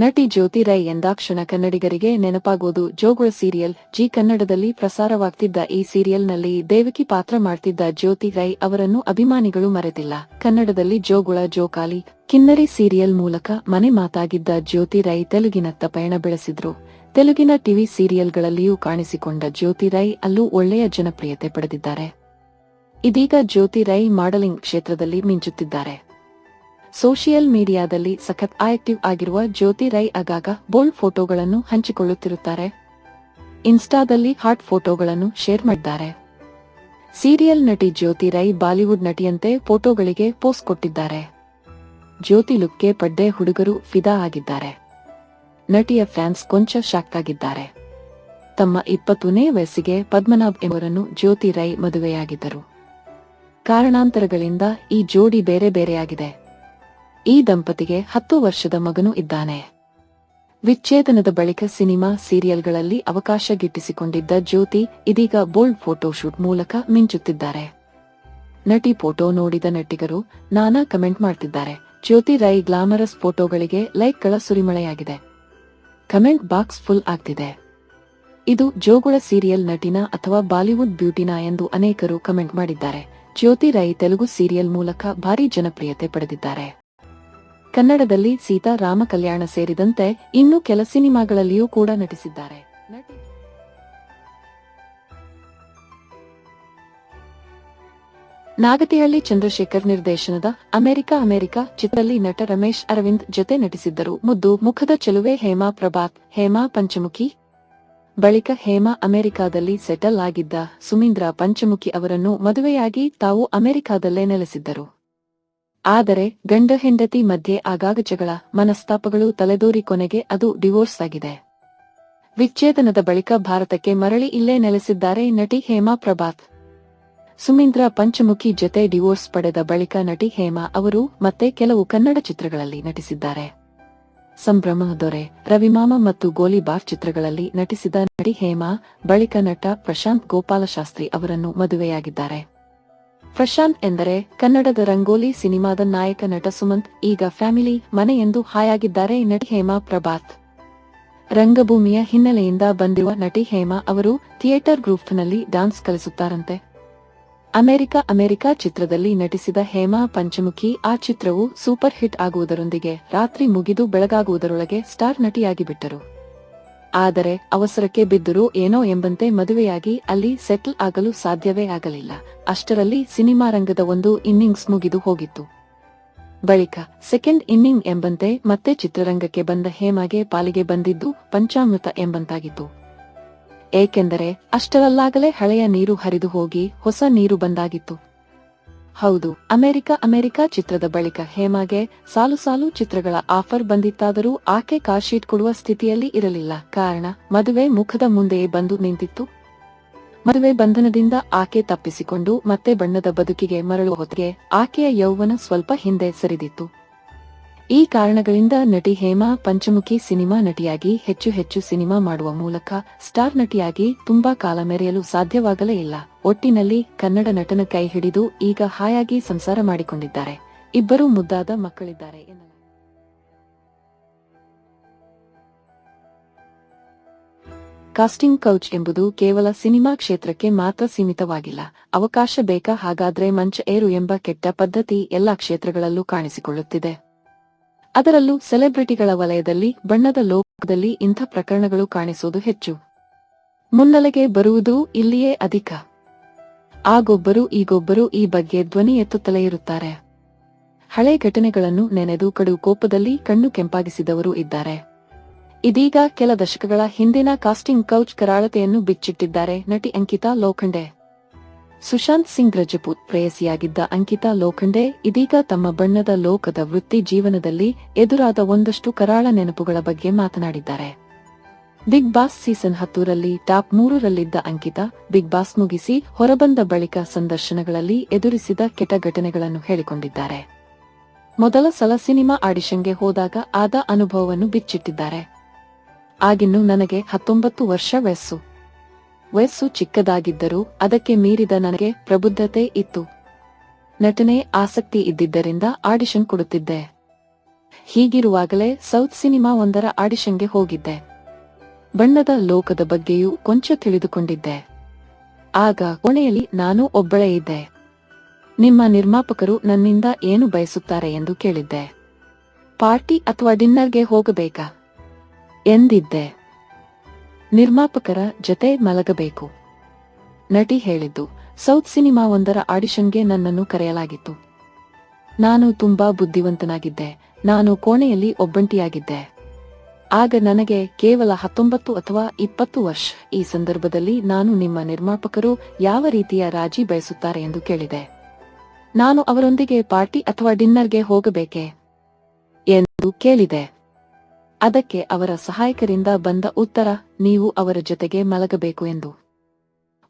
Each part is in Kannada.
ನಟಿ ಜ್ಯೋತಿ ರೈ ಎಂದಾಕ್ಷಣ ಕನ್ನಡಿಗರಿಗೆ ನೆನಪಾಗೋದು. ಜೋಗುಳ ಸೀರಿಯಲ್, ಜಿ ಕನ್ನಡದಲ್ಲಿ ಪ್ರಸಾರವಾಗ್ತಿದ್ದ ಈ ಸೀರಿಯಲ್ನಲ್ಲಿ ದೇವಕಿ ಪಾತ್ರ ಮಾಡ್ತಿದ್ದ ಜ್ಯೋತಿ ರೈ ಅವರನ್ನು ಅಭಿಮಾನಿಗಳು ಮರೆತಿಲ್ಲ. ಕನ್ನಡದಲ್ಲಿ ಜೋಗುಳ, ಜೋಕಾಲಿ, ಕಿನ್ನರಿ ಸೀರಿಯಲ್ ಮೂಲಕ ಮನೆ ಮಾತಾಗಿದ್ದ ಜ್ಯೋತಿ ರೈ ತೆಲುಗಿನತ್ತ ಪಯಣ ಬೆಳೆಸಿದ್ರು. ತೆಲುಗಿನ ಟಿವಿ ಸೀರಿಯಲ್ಗಳಲ್ಲಿಯೂ ಕಾಣಿಸಿಕೊಂಡ ಜ್ಯೋತಿ ರೈ ಅಲ್ಲೂ ಒಳ್ಳೆಯ ಜನಪ್ರಿಯತೆ ಪಡೆದಿದ್ದಾರೆ. ಇದೀಗ ಜ್ಯೋತಿ ರೈ ಮಾಡೆಲಿಂಗ್ ಕ್ಷೇತ್ರದಲ್ಲಿ ಮಿಂಚುತ್ತಿದ್ದಾರೆ. ಸೋಷಿಯಲ್ ಮೀಡಿಯಾದಲ್ಲಿ ಸಖತ್ ಆಕ್ಟಿವ್ ಆಗಿರುವ ಜ್ಯೋತಿ ರೈ ಆಗಾಗ ಬೋಲ್ಡ್ ಫೋಟೋಗಳನ್ನು ಹಂಚಿಕೊಳ್ಳುತ್ತಿರುತ್ತಾರೆ. ಇನ್ಸ್ಟಾದಲ್ಲಿ ಹಾಟ್ ಫೋಟೋಗಳನ್ನು ಶೇರ್ ಮಾಡಿದ್ದಾರೆ. ಸೀರಿಯಲ್ ನಟಿ ಜ್ಯೋತಿ ರೈ ಬಾಲಿವುಡ್ ನಟಿಯಂತೆ ಫೋಟೋಗಳಿಗೆ ಪೋಸ್ಟ್ ಕೊಟ್ಟಿದ್ದಾರೆ. ಜ್ಯೋತಿ ಲುಕ್ಗೆ ಪಡ್ಡೆ ಹುಡುಗರು ಫಿದಾ ಆಗಿದ್ದಾರೆ. ನಟಿಯ ಫ್ಯಾನ್ಸ್ ಕೊಂಚ ಶಾಕ್ ಆಗಿದ್ದಾರೆ. ತಮ್ಮ ಇಪ್ಪತ್ತನೇ ವಯಸ್ಸಿಗೆ ಪದ್ಮನಾಭ್ ಎಂಬರನ್ನು ಜ್ಯೋತಿ ರೈ ಮದುವೆಯಾಗಿದ್ದರು. ಕಾರಣಾಂತರಗಳಿಂದ ಈ ಜೋಡಿ ಬೇರೆ ಬೇರೆಯಾಗಿದೆ. ಈ ದಂಪತಿಗೆ ಹತ್ತು ವರ್ಷದ ಮಗನು ಇದ್ದಾನೆ. ವಿಚ್ಛೇದನದ ಬಳಿಕ ಸಿನಿಮಾ, ಸೀರಿಯಲ್ಗಳಲ್ಲಿ ಅವಕಾಶ ಗಿಟ್ಟಿಸಿಕೊಂಡಿದ್ದ ಜ್ಯೋತಿ ಇದೀಗ ಬೋಲ್ಡ್ ಫೋಟೋಶೂಟ್ ಮೂಲಕ ಮಿಂಚುತ್ತಿದ್ದಾರೆ. ನಟಿ ಫೋಟೋ ನೋಡಿದ ನಟಿಗರು ನಾನಾ ಕಮೆಂಟ್ ಮಾಡ್ತಿದ್ದಾರೆ. ಜ್ಯೋತಿ ರೈ ಗ್ಲಾಮರಸ್ ಫೋಟೋಗಳಿಗೆ ಲೈಕ್ಗಳ ಸುರಿಮಳೆಯಾಗಿದೆ. ಕಮೆಂಟ್ ಬಾಕ್ಸ್ ಫುಲ್ ಆಗ್ತಿದೆ. ಇದು ಜೋಗುಳ ಸೀರಿಯಲ್ ನಟಿನ ಅಥವಾ ಬಾಲಿವುಡ್ ಬ್ಯೂಟಿನಾ ಎಂದು ಅನೇಕರು ಕಮೆಂಟ್ ಮಾಡಿದ್ದಾರೆ. ಜ್ಯೋತಿ ರೈ ತೆಲುಗು ಸೀರಿಯಲ್ ಮೂಲಕ ಭಾರಿ ಜನಪ್ರಿಯತೆ ಪಡೆದಿದ್ದಾರೆ. ಕನ್ನಡದಲ್ಲಿ ಸೀತಾ ರಾಮ ಕಲ್ಯಾಣ ಸೇರಿದಂತೆ ಇನ್ನು ಕೆಲ ಸಿನಿಮಾಗಳಲ್ಲಿಯೂ ಕೂಡ ನಟಿಸಿದ್ದಾರೆ. ನಟಿ ನಾಗತಿಹಳ್ಳಿ ಚಂದ್ರಶೇಖರ್ ನಿರ್ದೇಶನದ ಅಮೆರಿಕ ಅಮೆರಿಕ ಚಿತ್ರದಲ್ಲಿ ನಟ ರಮೇಶ್ ಅರವಿಂದ್ ಜೊತೆ ನಟಿಸಿದ್ದರು. ಮುದ್ದು ಮುಖದ ಚೆಲುವೆ ಹೇಮಾ ಪ್ರಭಾತ್, ಹೇಮಾ ಪಂಚಮುಖಿ ಬಳಿಕ ಹೇಮಾ ಅಮೆರಿಕಾದಲ್ಲಿ ಸೆಟಲ್ ಆಗಿದ್ದ ಸುಮೀಂದ್ರ ಪಂಚಮುಖಿ ಅವರನ್ನು ಮದುವೆಯಾಗಿ ತಾವು ಅಮೆರಿಕಾದಲ್ಲೇ ನೆಲೆಸಿದ್ದರು. ಆದರೆ ಗಂಡ ಹೆಂಡತಿ ಮಧ್ಯೆ ಆಗಾಗ ಜಗಳ, ಮನಸ್ತಾಪಗಳು ತಲೆದೋರಿ ಕೊನೆಗೆ ಅದು ಡಿವೋರ್ಸ್ ಆಗಿದೆ. ವಿಚ್ಛೇದನದ ಬಳಿಕ ಭಾರತಕ್ಕೆ ಮರಳಿ ಇಲ್ಲೇ ನೆಲೆಸಿದ್ದಾರೆ ನಟಿ ಹೇಮಾ ಪ್ರಭಾತ್. ಸುಮೀಂದ್ರ ಪಂಚಮುಖಿ ಜೊತೆ ಡಿವೋರ್ಸ್ ಪಡೆದ ಬಳಿಕ ನಟಿ ಹೇಮಾ ಅವರು ಮತ್ತೆ ಕೆಲವು ಕನ್ನಡ ಚಿತ್ರಗಳಲ್ಲಿ ನಟಿಸಿದ್ದಾರೆ. ಸಂಭ್ರಮ ದೊರೆ, ರವಿಮಾಮ ಮತ್ತು ಗೋಲಿಬಾರ್ ಚಿತ್ರಗಳಲ್ಲಿ ನಟಿಸಿದ ನಟಿ ಹೇಮಾ, ಬಳಿಕ ನಟ ಪ್ರಶಾಂತ್ ಗೋಪಾಲಶಾಸ್ತ್ರಿ ಅವರನ್ನು ಮದುವೆಯಾಗಿದ್ದಾರೆ. ಪ್ರಶಾಂತ್ ಎಂದರೆ ಕನ್ನಡದ ರಂಗೋಲಿ ಸಿನಿಮಾದ ನಾಯಕ ನಟ ಸುಮಂತ್, ಈಗ ಫ್ಯಾಮಿಲಿ ಮನೆ ಎಂದು ಹಾಯಾಗಿದ್ದಾರೆ ನಟಿ ಹೇಮಾ ಪ್ರಭಾತ್. ರಂಗಭೂಮಿಯ ಹಿನ್ನೆಲೆಯಿಂದ ಬಂದಿರುವ ನಟಿ ಹೇಮಾ ಅವರು ಥಿಯೇಟರ್ ಗ್ರೂಪ್ನಲ್ಲಿ ಡಾನ್ಸ್ ಕಲಿಸುತ್ತಾರಂತೆ. ಅಮೆರಿಕ ಅಮೆರಿಕ ಚಿತ್ರದಲ್ಲಿ ನಟಿಸಿದ ಹೇಮಾ ಪಂಚಮುಖಿ ಆ ಚಿತ್ರವು ಸೂಪರ್ ಹಿಟ್ ಆಗುವುದರೊಂದಿಗೆ ರಾತ್ರಿ ಮುಗಿದು ಬೆಳಗಾಗುವುದರೊಳಗೆ ಸ್ಟಾರ್ ನಟಿಯಾಗಿ ಬಿಟ್ಟರು ಆದರೆ ಅವಸರಕ್ಕೆ ಬಿದ್ದರೂ ಏನೋ ಎಂಬಂತೆ ಮದುವೆಯಾಗಿ ಅಲ್ಲಿ ಸೆಟಲ್ ಆಗಲು ಸಾಧ್ಯವೇ ಆಗಲಿಲ್ಲ. ಅಷ್ಟರಲ್ಲಿ ಸಿನಿಮಾ ರಂಗದ ಒಂದು ಇನ್ನಿಂಗ್ಸ್ ಮುಗಿದು ಹೋಗಿತ್ತು. ಬಳಿಕ ಸೆಕೆಂಡ್ ಇನ್ನಿಂಗ್ ಎಂಬಂತೆ ಮತ್ತೆ ಚಿತ್ರರಂಗಕ್ಕೆ ಬಂದ ಹೇಮಾಗೆ ಪಾಲಿಗೆ ಬಂದಿದ್ದು ಪಂಚಾಮೃತ ಎಂಬಂತಾಗಿತ್ತು. ಏಕೆಂದರೆ ಅಷ್ಟರಲ್ಲಾಗಲೇ ಹಳೆಯ ನೀರು ಹರಿದು ಹೋಗಿ ಹೊಸ ನೀರು ಬಂದಾಗಿತ್ತು. ಹೌದು, ಅಮೆರಿಕ ಅಮೆರಿಕ ಚಿತ್ರದ ಬಳಿಕ ಹೇಮಾಗೆ ಸಾಲು ಸಾಲು ಚಿತ್ರಗಳ ಆಫರ್ ಬಂದಿತ್ತಾದರೂ ಆಕೆ ಕಾರ್ಶೀಟ್ ಕೊಡುವ ಸ್ಥಿತಿಯಲ್ಲಿ ಇರಲಿಲ್ಲ. ಕಾರಣ, ಮದುವೆ ಮುಖದ ಮುಂದೆಯೇ ಬಂದು ನಿಂತಿತ್ತು. ಮದುವೆ ಬಂಧನದಿಂದ ಆಕೆ ತಪ್ಪಿಸಿಕೊಂಡು ಮತ್ತೆ ಬಣ್ಣದ ಬದುಕಿಗೆ ಮರಳುವ ಹೊತ್ತಿಗೆ ಆಕೆಯ ಯೌವನ ಸ್ವಲ್ಪ ಹಿಂದೆ ಸರಿದಿತ್ತು. ಈ ಕಾರಣಗಳಿಂದ ನಟಿ ಹೇಮಾ ಪಂಚಮುಖಿ ಸಿನಿಮಾ ನಟಿಯಾಗಿ ಹೆಚ್ಚು ಹೆಚ್ಚು ಸಿನಿಮಾ ಮಾಡುವ ಮೂಲಕ ಸ್ಟಾರ್ ನಟಿಯಾಗಿ ತುಂಬಾ ಕಾಲ ಮೆರೆಯಲು ಸಾಧ್ಯವಾಗಲೇ ಇಲ್ಲ. ಒಟ್ಟಿನಲ್ಲಿ ಕನ್ನಡ ನಟನ ಕೈ ಹಿಡಿದು ಈಗ ಹಾಯಾಗಿ ಸಂಸಾರ ಮಾಡಿಕೊಂಡಿದ್ದಾರೆ. ಇಬ್ಬರು ಮುದ್ದಾದ ಮಕ್ಕಳಿದ್ದಾರೆ ಕಾಸ್ಟಿಂಗ್ ಕೌಚ್ ಎಂಬುದು ಕೇವಲ ಸಿನಿಮಾ ಕ್ಷೇತ್ರಕ್ಕೆ ಮಾತ್ರ ಸೀಮಿತವಾಗಿಲ್ಲ. ಅವಕಾಶ ಬೇಕಾ ಹಾಗಾದ್ರೆ ಮಂಚ ಏರು ಎಂಬ ಕೆಟ್ಟ ಪದ್ಧತಿ ಎಲ್ಲಾ ಕ್ಷೇತ್ರಗಳಲ್ಲೂ ಕಾಣಿಸಿಕೊಳ್ಳುತ್ತಿದೆ. ಅದರಲ್ಲೂ ಸೆಲೆಬ್ರಿಟಿಗಳ ವಲಯದಲ್ಲಿ, ಬಣ್ಣದ ಲೋಕದಲ್ಲಿ ಇಂಥ ಪ್ರಕರಣಗಳು ಕಾಣಿಸುವುದು ಹೆಚ್ಚು. ಮುನ್ನಲೆಗೆ ಬರುವುದು ಇಲ್ಲಿಯೇ ಅಧಿಕ. ಆಗೊಬ್ಬರು ಈಗೊಬ್ಬರು ಈ ಬಗ್ಗೆ ಧ್ವನಿ ಎತ್ತುತ್ತಲೇ ಇರುತ್ತಾರೆ. ಹಳೆ ಘಟನೆಗಳನ್ನು ನೆನೆದು ಕಡು ಕೋಪದಲ್ಲಿ ಕಣ್ಣು ಕೆಂಪಾಗಿಸಿದವರು ಇದ್ದಾರೆ. ಇದೀಗ ಕೆಲ ದಶಕಗಳ ಹಿಂದಿನ ಕಾಸ್ಟಿಂಗ್ ಕೌಚ್ ಕರಾಳತೆಯನ್ನು ಬಿಚ್ಚಿಟ್ಟಿದ್ದಾರೆ ನಟಿ ಅಂಕಿತಾ ಲೋಖಂಡೆ. ಸುಶಾಂತ್ ಸಿಂಗ್ ರಜಪೂತ್ ಪ್ರೇಯಸಿಯಾಗಿದ್ದ ಅಂಕಿತಾ ಲೋಖಂಡೆ ಇದೀಗ ತಮ್ಮ ಬಣ್ಣದ ಲೋಕದ ವೃತ್ತಿ ಜೀವನದಲ್ಲಿ ಎದುರಾದ ಒಂದಷ್ಟು ಕರಾಳ ನೆನಪುಗಳ ಬಗ್ಗೆ ಮಾತನಾಡಿದ್ದಾರೆ. ಬಿಗ್ ಬಾಸ್ ಸೀಸನ್ ಹತ್ತೂರಲ್ಲಿ ಟಾಪ್ ಮೂರರಲ್ಲಿದ್ದ ಅಂಕಿತಾ, ಬಿಗ್ ಬಾಸ್ ಮುಗಿಸಿ ಹೊರಬಂದ ಬಳಿಕ ಸಂದರ್ಶನಗಳಲ್ಲಿ ಎದುರಿಸಿದ ಕೆಟ್ಟ ಘಟನೆಗಳನ್ನು ಹೇಳಿಕೊಂಡಿದ್ದಾರೆ. ಮೊದಲ ಸಲ ಸಿನಿಮಾ ಆಡಿಷನ್ಗೆ ಹೋದಾಗ ಆದ ಅನುಭವವನ್ನು ಬಿಚ್ಚಿಟ್ಟಿದ್ದಾರೆ. ಆಗಿನ್ನು ನನಗೆ ಹತ್ತೊಂಬತ್ತು ವರ್ಷ ವಯಸ್ಸು. ವಯಸ್ಸು ಚಿಕ್ಕದಾಗಿದ್ದರೂ ಅದಕ್ಕೆ ಮೀರಿದ ನನಗೆ ಪ್ರಬುದ್ಧತೆ ಇತ್ತು. ನಟನೆ ಆಸಕ್ತಿ ಇದ್ದಿದ್ದರಿಂದ ಆಡಿಷನ್ ಕೊಡುತ್ತಿದ್ದೆ. ಹೀಗಿರುವಾಗಲೇ ಸೌತ್ ಸಿನಿಮಾ ಒಂದರ ಆಡಿಷನ್ಗೆ ಹೋಗಿದ್ದೆ. ಬಣ್ಣದ ಲೋಕದ ಬಗ್ಗೆಯೂ ಕೊಂಚ ತಿಳಿದುಕೊಂಡಿದ್ದೆ. ಆಗ ಕೋಣೆಯಲ್ಲಿ ನಾನು ಒಬ್ಬಳೇ ಇದ್ದೆ. ನಿಮ್ಮ ನಿರ್ಮಾಪಕರು ನನ್ನಿಂದ ಏನು ಬಯಸುತ್ತಾರೆ ಎಂದು ಕೇಳಿದ್ದೆ. ಪಾರ್ಟಿ ಅಥವಾ ಡಿನ್ನರ್ಗೆ ಹೋಗಬೇಕಾ? ಎಂದಿದ್ದೆ. ನಿರ್ಮಾಪಕರ ಜತೆ ಮಲಗಬೇಕು. ನಟಿ ಹೇಳಿದ್ದು, ಸೌತ್ ಸಿನಿಮಾ ಒಂದರ ಆಡಿಷನ್ಗೆ ನನ್ನನ್ನು ಕರೆಯಲಾಗಿತ್ತು. ನಾನು ತುಂಬಾ ಬುದ್ಧಿವಂತನಾಗಿದ್ದೆ. ನಾನು ಕೋಣೆಯಲ್ಲಿ ಒಬ್ಬಂಟಿಯಾಗಿದ್ದೆ. ಆಗ ನನಗೆ ಕೇವಲ ಹತ್ತೊಂಬತ್ತು ಅಥವಾ ಇಪ್ಪತ್ತು ವರ್ಷ. ಈ ಸಂದರ್ಭದಲ್ಲಿ ನಾನು ನಿಮ್ಮ ನಿರ್ಮಾಪಕರು ಯಾವ ರೀತಿಯ ರಾಜಿ ಬಯಸುತ್ತಾರೆ ಎಂದು ಕೇಳಿದೆ. ನಾನು ಅವರೊಂದಿಗೆ ಪಾರ್ಟಿ ಅಥವಾ ಡಿನ್ನರ್ಗೆ ಹೋಗಬೇಕೆ? ಎಂದು ಕೇಳಿದೆ. ಅದಕ್ಕೆ ಅವರ ಸಹಾಯಕರಿಂದ ಬಂದ ಉತ್ತರ, ನೀವು ಅವರ ಜೊತೆಗೆ ಮಲಗಬೇಕು ಎಂದು.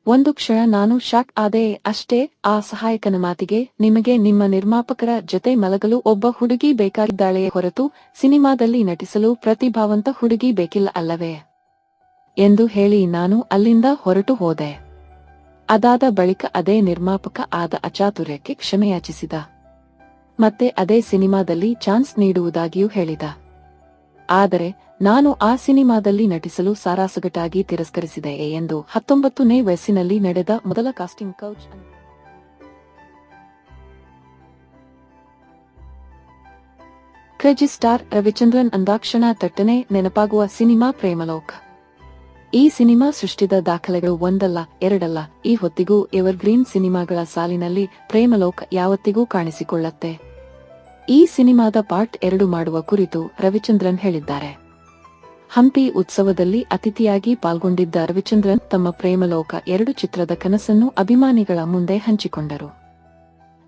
ಒಂದು ಕ್ಷಣ ನಾನು ಶಾಕ್ ಆದೆ, ಅಷ್ಟೇ, ಆ ಸಹಾಯಕನ ಮಾತಿಗೆ ನಿಮಗೆ ನಿಮ್ಮ ನಿರ್ಮಾಪಕರ ಜೊತೆ ಮಲಗಲು ಒಬ್ಬ ಹುಡುಗಿ ಬೇಕಾಗಿದ್ದಾಳೆಯೇ ಹೊರತು ಸಿನಿಮಾದಲ್ಲಿ ನಟಿಸಲು ಪ್ರತಿಭಾವಂತ ಹುಡುಗಿ ಬೇಕಿಲ್ಲ ಅಲ್ಲವೇ? ಎಂದು ಹೇಳಿ ನಾನು ಅಲ್ಲಿಂದ ಹೊರಟು ಹೋದೆ. ಅದಾದ ಬಳಿಕ ಅದೇ ನಿರ್ಮಾಪಕ ಆದ ಅಚಾತುರ್ಯಕ್ಕೆ ಕ್ಷಮೆಯಾಚಿಸಿದ. ಮತ್ತೆ ಅದೇ ಸಿನಿಮಾದಲ್ಲಿ ಚಾನ್ಸ್ ನೀಡುವುದಾಗಿಯೂ ಹೇಳಿದ. ಆದರೆ ನಾನು ಆ ಸಿನಿಮಾದಲ್ಲಿ ನಟಿಸಲು ಸಾರಾಸಗಟಾಗಿ ತಿರಸ್ಕರಿಸಿದೆ ಎಂದು ಹತ್ತೊಂಬತ್ತನೇ ವಯಸ್ಸಿನಲ್ಲಿ ನಡೆದ ಮೊದಲ casting couch crazy star Ravichandran ಅಂದಾಕ್ಷಣ ತಟ್ಟನೆ ನೆನಪಾಗುವ ಸಿನಿಮಾ ಪ್ರೇಮಲೋಕ್. ಈ ಸಿನಿಮಾ ಸೃಷ್ಟಿದ ದಾಖಲೆಗಳು ಒಂದಲ್ಲ, ಎರಡಲ್ಲ, ಈ ಹೊತ್ತಿಗೂ ಎವರ್ಗ್ರೀನ್ ಸಿನಿಮಾಗಳ ಸಾಲಿನಲ್ಲಿ ಪ್ರೇಮಲೋಕ ಯಾವತ್ತಿಗೂ ಕಾಣಿಸಿಕೊಳ್ಳತ್ತೆ. ಈ ಸಿನಿಮಾದ ಪಾರ್ಟ್ ಎರಡು ಮಾಡುವ ಕುರಿತು ರವಿಚಂದ್ರನ್ ಹೇಳಿದ್ದಾರೆ. ಹಂಪಿ ಉತ್ಸವದಲ್ಲಿ ಅತಿಥಿಯಾಗಿ ಪಾಲ್ಗೊಂಡಿದ್ದ ರವಿಚಂದ್ರನ್ ತಮ್ಮ ಪ್ರೇಮಲೋಕ ಎರಡು ಚಿತ್ರದ ಕನಸನ್ನು ಅಭಿಮಾನಿಗಳ ಮುಂದೆ ಹಂಚಿಕೊಂಡರು.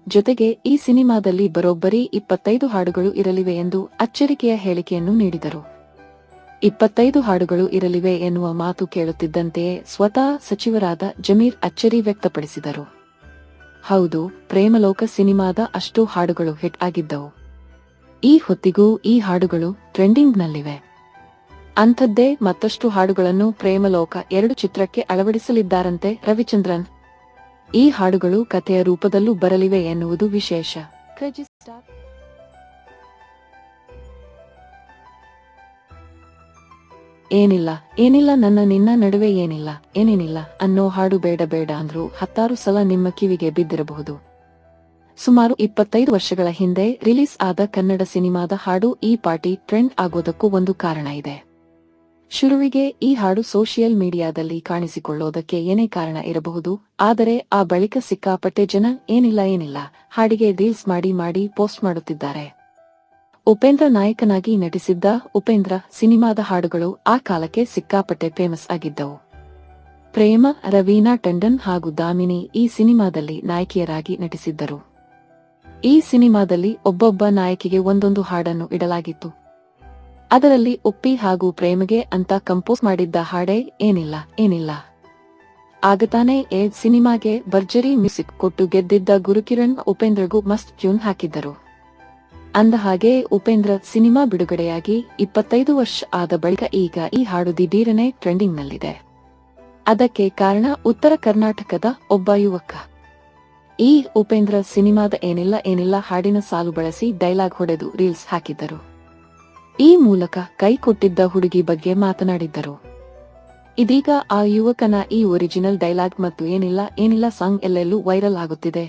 ಜೊತೆಗೆ ಈ ಸಿನಿಮಾದಲ್ಲಿ ಬರೋಬ್ಬರಿ ಇಪ್ಪತ್ತೈದು ಹಾಡುಗಳು ಇರಲಿವೆ ಎಂದು ಅಚ್ಚರಿಕೆಯ ಹೇಳಿಕೆಯನ್ನು ನೀಡಿದರು. ಇಪ್ಪತ್ತೈದು ಹಾಡುಗಳು ಇರಲಿವೆ ಎನ್ನುವ ಮಾತು ಕೇಳುತ್ತಿದ್ದಂತೆಯೇ ಸ್ವತಃ ಸಚಿವರಾದ ಜಮೀರ್ ಅಚ್ಚರಿ ವ್ಯಕ್ತಪಡಿಸಿದರು. ಹೌದು, ಪ್ರೇಮಲೋಕ ಸಿನಿಮಾದ ಅಷ್ಟು ಹಾಡುಗಳು ಹಿಟ್ ಆಗಿದ್ದವು. ಈ ಹೊತ್ತಿಗೂ ಈ ಹಾಡುಗಳು ಟ್ರೆಂಡಿಂಗ್ನಲ್ಲಿವೆ. ಅಂಥದ್ದೇ ಮತ್ತಷ್ಟು ಹಾಡುಗಳನ್ನು ಪ್ರೇಮಲೋಕ ಎರಡು ಚಿತ್ರಕ್ಕೆ ಅಳವಡಿಸಲಿದ್ದಾರಂತೆ ರವಿಚಂದ್ರನ್. ಈ ಹಾಡುಗಳು ಕಥೆಯ ರೂಪದಲ್ಲೂ ಬರಲಿವೆ ಎನ್ನುವುದು ವಿಶೇಷ. ಏನಿಲ್ಲ ಏನಿಲ್ಲ ನನ್ನ ನಿನ್ನ ನಡುವೆ ಏನಿಲ್ಲ, ಏನೇನಿಲ್ಲ ಅನ್ನೋ ಹಾಡು ಬೇಡ ಬೇಡ ಅಂದ್ರೂ ಹತ್ತಾರು ಸಲ ನಿಮ್ಮ ಕಿವಿಗೆ ಬಿದ್ದಿರಬಹುದು. ಸುಮಾರು ಇಪ್ಪತ್ತೈದು ವರ್ಷಗಳ ಹಿಂದೆ ರಿಲೀಸ್ ಆದ ಕನ್ನಡ ಸಿನಿಮಾದ ಹಾಡು ಈ ಪಾರ್ಟಿ ಟ್ರೆಂಡ್ ಆಗೋದಕ್ಕೂ ಒಂದು ಕಾರಣ ಇದೆ. ಶುರುವಿಗೆ ಈ ಹಾಡು ಸೋಷಿಯಲ್ ಮೀಡಿಯಾದಲ್ಲಿ ಕಾಣಿಸಿಕೊಳ್ಳೋದಕ್ಕೆ ಏನೇ ಕಾರಣ ಇರಬಹುದು, ಆದರೆ ಆ ಬಳಿಕ ಸಿಕ್ಕಾಪಟ್ಟೆ ಜನ ಏನಿಲ್ಲ ಏನಿಲ್ಲ ಹಾಡಿಗೆ ರೀಲ್ಸ್ ಮಾಡಿ ಮಾಡಿ ಪೋಸ್ಟ್ ಮಾಡುತ್ತಿದ್ದಾರೆ. ಉಪೇಂದ್ರ ನಾಯಕನಾಗಿ ನಟಿಸಿದ್ದ ಉಪೇಂದ್ರ ಸಿನಿಮಾದ ಹಾಡುಗಳು ಆ ಕಾಲಕ್ಕೆ ಸಿಕ್ಕಾಪಟ್ಟೆ ಫೇಮಸ್ ಆಗಿದ್ದವು. ಪ್ರೇಮ, ರವೀನಾ ಟಂಡನ್ ಹಾಗೂ ದಾಮಿನಿ ಈ ಸಿನಿಮಾದಲ್ಲಿ ನಾಯಕಿಯರಾಗಿ ನಟಿಸಿದ್ದರು. ಈ ಸಿನಿಮಾದಲ್ಲಿ ಒಬ್ಬೊಬ್ಬ ನಾಯಕಿಗೆ ಒಂದೊಂದು ಹಾಡನ್ನು ಇಡಲಾಗಿತ್ತು. ಅದರಲ್ಲಿ ಉಪ್ಪಿ ಹಾಗೂ ಪ್ರೇಮಗೆ ಅಂತ ಕಂಪೋಸ್ ಮಾಡಿದ್ದ ಹಾಡೇ ಏನಿಲ್ಲ ಏನಿಲ್ಲ. ಆಗತಾನೆ ಏ ಸಿನಿಮಾಗೆ ಭರ್ಜರಿ ಮ್ಯೂಸಿಕ್ ಕೊಟ್ಟು ಗೆದ್ದಿದ್ದ ಗುರುಕಿರಣ್ ಉಪೇಂದ್ರಗೂ ಮಸ್ತ್ ಟ್ಯೂನ್ ಹಾಕಿದ್ದರು. ಅಂದ ಹಾಗೆ ಉಪೇಂದ್ರ ಸಿನಿಮಾ ಬಿಡುಗಡೆಯಾಗಿ ಇಪ್ಪತ್ತೈದು ವರ್ಷ ಆದ ಬಳಿಕ ಈಗ ಈ ಹಾಡು ದಿಢೀರನೆ ಟ್ರೆಂಡಿಂಗ್ನಲ್ಲಿದೆ. ಅದಕ್ಕೆ ಕಾರಣ ಉತ್ತರ ಕರ್ನಾಟಕದ ಒಬ್ಬ ಯುವಕ. ಈ ಉಪೇಂದ್ರ ಸಿನಿಮಾದ ಏನಿಲ್ಲ ಏನಿಲ್ಲ ಹಾಡಿನ ಸಾಲು ಬಳಸಿ ಡೈಲಾಗ್ ಹೊಡೆದು ರೀಲ್ಸ್ ಹಾಕಿದ್ದರು. ಈ ಮೂಲಕ ಕೈ ಕೊಟ್ಟಿದ್ದ ಹುಡುಗಿ ಬಗ್ಗೆ ಮಾತನಾಡಿದ್ದರು. ಇದೀಗ ಆ ಯುವಕನ ಈ ಒರಿಜಿನಲ್ ಡೈಲಾಗ್ ಮತ್ತು ಏನಿಲ್ಲ ಏನಿಲ್ಲ ಸಾಂಗ್ ಎಲ್ಲೆಲ್ಲೂ ವೈರಲ್ ಆಗುತ್ತಿದೆ.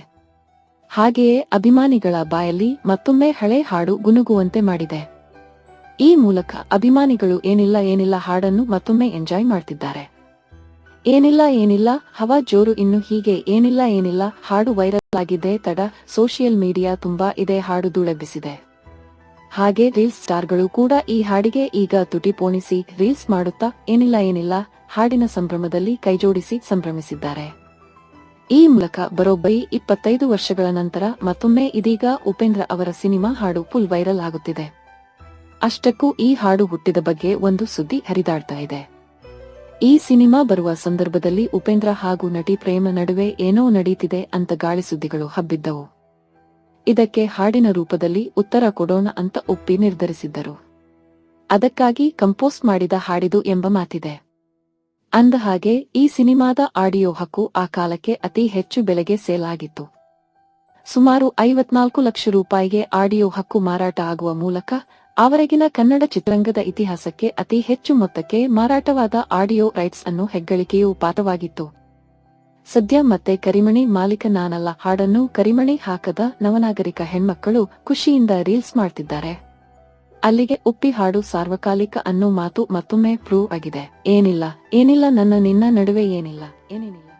ಹಾಗೆಯೇ ಅಭಿಮಾನಿಗಳ ಬಾಯಲ್ಲಿ ಮತ್ತೊಮ್ಮೆ ಹಳೆ ಹಾಡು ಗುನುಗುವಂತೆ ಮಾಡಿದೆ. ಈ ಮೂಲಕ ಅಭಿಮಾನಿಗಳು ಏನಿಲ್ಲ ಏನಿಲ್ಲ ಹಾಡನ್ನು ಮತ್ತೊಮ್ಮೆ ಎಂಜಾಯ್ ಮಾಡ್ತಿದ್ದಾರೆ. ಏನಿಲ್ಲ ಏನಿಲ್ಲ, ಹವಾ ಜೋರು ಇನ್ನು ಹೀಗೆ ಏನಿಲ್ಲ ಏನಿಲ್ಲ, ಹಾಡು ವೈರಲ್ ಆಗಿದೆ, ತಡ, ಸೋಷಿಯಲ್ ಮೀಡಿಯಾ ತುಂಬಾ ಇದೇ, ಹಾಡು ಧೂಳೆಬ್ಬಿಸಿದೆ. ಹಾಗೆ ರೀಲ್ಸ್ ಸ್ಟಾರ್ಗಳು ಕೂಡ ಈ ಹಾಡಿಗೆ ಈಗ ತುಟಿ ಪೋಣಿಸಿ ರೀಲ್ಸ್ ಮಾಡುತ್ತಾ ಏನಿಲ್ಲ ಏನಿಲ್ಲ, ಹಾಡಿನ ಸಂಭ್ರಮದಲ್ಲಿ ಕೈಜೋಡಿಸಿ ಸಂಭ್ರಮಿಸಿದ್ದಾರೆ. ಈ ಮೂಲಕ ಬರೋಬ್ಬರಿ ಇಪ್ಪತ್ತೈದು ವರ್ಷಗಳ ನಂತರ ಮತ್ತೊಮ್ಮೆ ಇದೀಗ ಉಪೇಂದ್ರ ಅವರ ಸಿನಿಮಾ ಹಾಡು ಫುಲ್ ವೈರಲ್ ಆಗುತ್ತಿದೆ. ಅಷ್ಟಕ್ಕೂ ಈ ಹಾಡು ಹುಟ್ಟಿದ ಬಗ್ಗೆ ಒಂದು ಸುದ್ದಿ ಹರಿದಾಡ್ತಾ ಇದೆ. ಈ ಸಿನಿಮಾ ಬರುವ ಸಂದರ್ಭದಲ್ಲಿ ಉಪೇಂದ್ರ ಹಾಗೂ ನಟಿ ಪ್ರೇಮ ನಡುವೆ ಏನೋ ನಡೀತಿದೆ ಅಂತ ಗಾಳಿ ಸುದ್ದಿಗಳು ಹಬ್ಬಿದ್ದವು. ಇದಕ್ಕೆ ಹಾಡಿನ ರೂಪದಲ್ಲಿ ಉತ್ತರ ಕೊಡೋಣ ಅಂತ ಒಪ್ಪಿ ನಿರ್ಧರಿಸಿದ್ದರು. ಅದಕ್ಕಾಗಿ ಕಂಪೋಸ್ಟ್ ಮಾಡಿದ ಹಾಡಿದು ಎಂಬ ಮಾತಿದೆ. ಅಂದ ಹಾಗೆ ಈ ಸಿನಿಮಾದ ಆಡಿಯೋ ಹಕ್ಕು ಆ ಕಾಲಕ್ಕೆ ಅತಿ ಹೆಚ್ಚು ಬೆಲೆಗೆ ಸೇಲ್ ಆಗಿತ್ತು ಸುಮಾರು ಐವತ್ನಾಲ್ಕು ಲಕ್ಷ ರೂಪಾಯಿಗೆ ಆಡಿಯೋ ಹಕ್ಕು ಮಾರಾಟ ಆಗುವ ಮೂಲಕ ಅವರೆಗಿನ ಕನ್ನಡ ಚಿತ್ರರಂಗದ ಇತಿಹಾಸಕ್ಕೆ ಅತಿ ಹೆಚ್ಚು ಮೊತ್ತಕ್ಕೆ ಮಾರಾಟವಾದ ಆಡಿಯೋ ರೈಟ್ಸ್ ಅನ್ನು ಹೆಗ್ಗಳಿಕೆಯೂ ಪಾತವಾಗಿತ್ತು. ಸದ್ಯ ಮತ್ತೆ ಕರಿಮಣಿ ಮಾಲೀಕ ನಾನಲ್ಲ ಹಾಡನ್ನು ಕರಿಮಣಿ ಹಾಕದ ನವನಾಗರಿಕ ಹೆಣ್ಮಕ್ಕಳು ಖುಷಿಯಿಂದ ರೀಲ್ಸ್ ಮಾಡ್ತಿದ್ದಾರೆ. ಅಲ್ಲಿಗೆ ಉಪ್ಪಿ ಹಾಡು ಸಾರ್ವಕಾಲಿಕ ಅನ್ನೋ ಮಾತು ಮತ್ತೊಮ್ಮೆ ಪ್ರೂವ್ ಆಗಿದೆ. ಏನಿಲ್ಲ ಏನಿಲ್ಲ, ನನ್ನ ನಿನ್ನ ನಡುವೆ ಏನಿಲ್ಲ. ಏನೇನಿಲ್ಲ